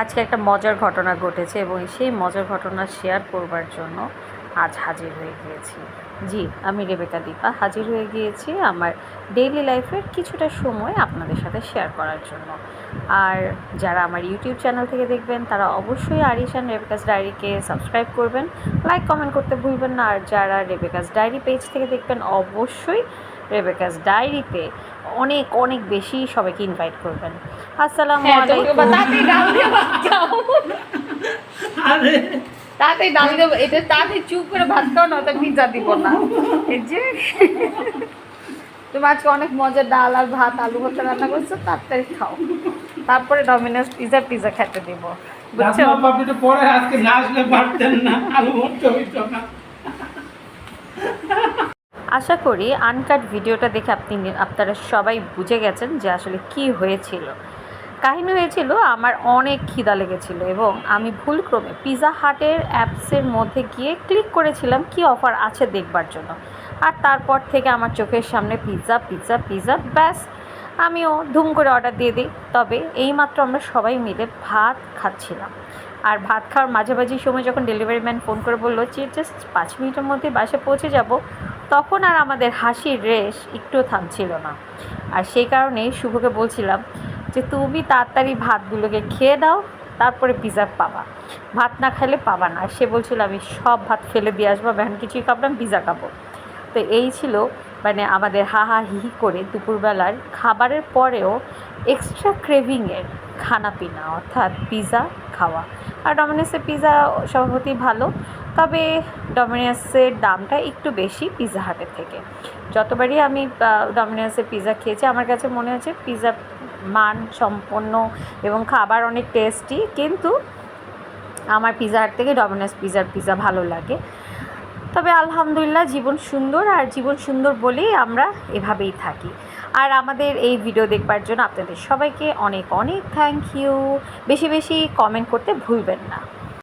আজকে একটা মজার ঘটনা ঘটেছে এবং সেই মজার ঘটনা শেয়ার করবার জন্য আজ হাজির হয়ে গিয়েছি। জি আমি রেবেকা দীপা। হাজির হয়ে গিয়েছি আমার ডেইলি লাইফের কিছুটা সময় আপনাদের সাথে শেয়ার করার জন্য। আর যারা আমার ইউটিউব চ্যানেল থেকে দেখবেন তারা অবশ্যই আরিশান রেবেকাস ডায়েরিকে সাবস্ক্রাইব করবেন। লাইক কমেন্ট করতে ভুলবেন না। আর যারা রেবেকাস ডায়েরি পেজ থেকে দেখবেন অবশ্যই রেবেকাস ডায়েরিতে অনেক অনেক বেশি সবাইকে ইনভাইট করবেন। আসসালামু হ্যাঁ, আলাইকুম তাড়াতাড়ি ডাল দিয়ে ভাত খাও আরে তাড়াতাড়ি ডাল দেবো এটা তাড়াতাড়ি চুপ করে ভাত খাও না পিজা দিব না। এই যে। তুমি আজকে অনেক মজার ডাল আর ভাত আলু ভর্তা রান্না করছ তাড়াতাড়ি খাও। তারপরে ডমিনোস পিজা পিজা খেতে দিব। বুঝছ? পরে আজকে না আসলে পারতেন না আলু ভর্তা হইতো না। আশা করি আনকাট ভিডিওটা দেখে আপনি আপনারা সবাই বুঝে গেছেন যে আসলে কি হয়েছিল। কাহিনী হয়েছিল, আমার অনেক খিদা লেগেছিল এবং আমি ভুলক্রমে পিৎজা হাটের অ্যাপসের মধ্যে গিয়ে ক্লিক করেছিলাম, কি অফার আছে দেখবার জন্য। আর তারপর থেকে আমার চোখের সামনে পিৎজা পিৎজা পিৎজা ব্যাস। আমিও ধুম করে অর্ডার দিয়ে দিই, তবে এইমাত্র আমরা সবাই মিলে ভাত খাচ্ছিলাম। আর ভাত খাওয়ার মাঝামাঝি সময় যখন ডেলিভারি ম্যান ফোন করে বলল যে জাস্ট পাঁচ মিনিটের মধ্যে বাসে পৌঁছে যাব, তখন আর আমাদের হাসির রেশ একটু থামছিল না। আর সেই কারণেই শুভকে বলছিলাম যে তুমি তাড়াতাড়ি ভাতগুলোকে খেয়ে দাও তারপরে পিজা পাবা। ভাত না খেলে পাবা না। সে বলছিল, আমি সব ভাত ফেলে দিয়ে আসব এখন কিছুই খাব না পিজা খাব। তো এই ছিল মানে আমাদের হাহা হা হি হি করে দুপুরবেলার খাবারের পরেও এক্সট্রা ক্রেভিংয়ের খানা পিনা, অর্থাৎ পিৎজা খাওয়া। আর ডমিনোসের পিৎজা সভাপতি ভালো, তবে ডমিনোসের দামটা একটু বেশি পিৎজা হাটের থেকে। যতবারই আমি ডমিনোসের পিৎজা খেয়েছি, আমার কাছে মনে হচ্ছে পিৎজা মান সম্পন্ন এবং খাবার অনেক টেস্টি কিন্তু আমার পিৎজা হাট থেকে ডমিনোস পিৎজার পিৎজা ভালো লাগে। তবে আলহামদুলিল্লাহ জীবন সুন্দর আর জীবন সুন্দর বলেই আমরা এভাবেই থাকি। আর আমাদের এই ভিডিও দেখবার জন্য আপনাদের সবাইকে অনেক অনেক থ্যাংক ইউ বেশি বেশি কমেন্ট করতে ভুলবেন না।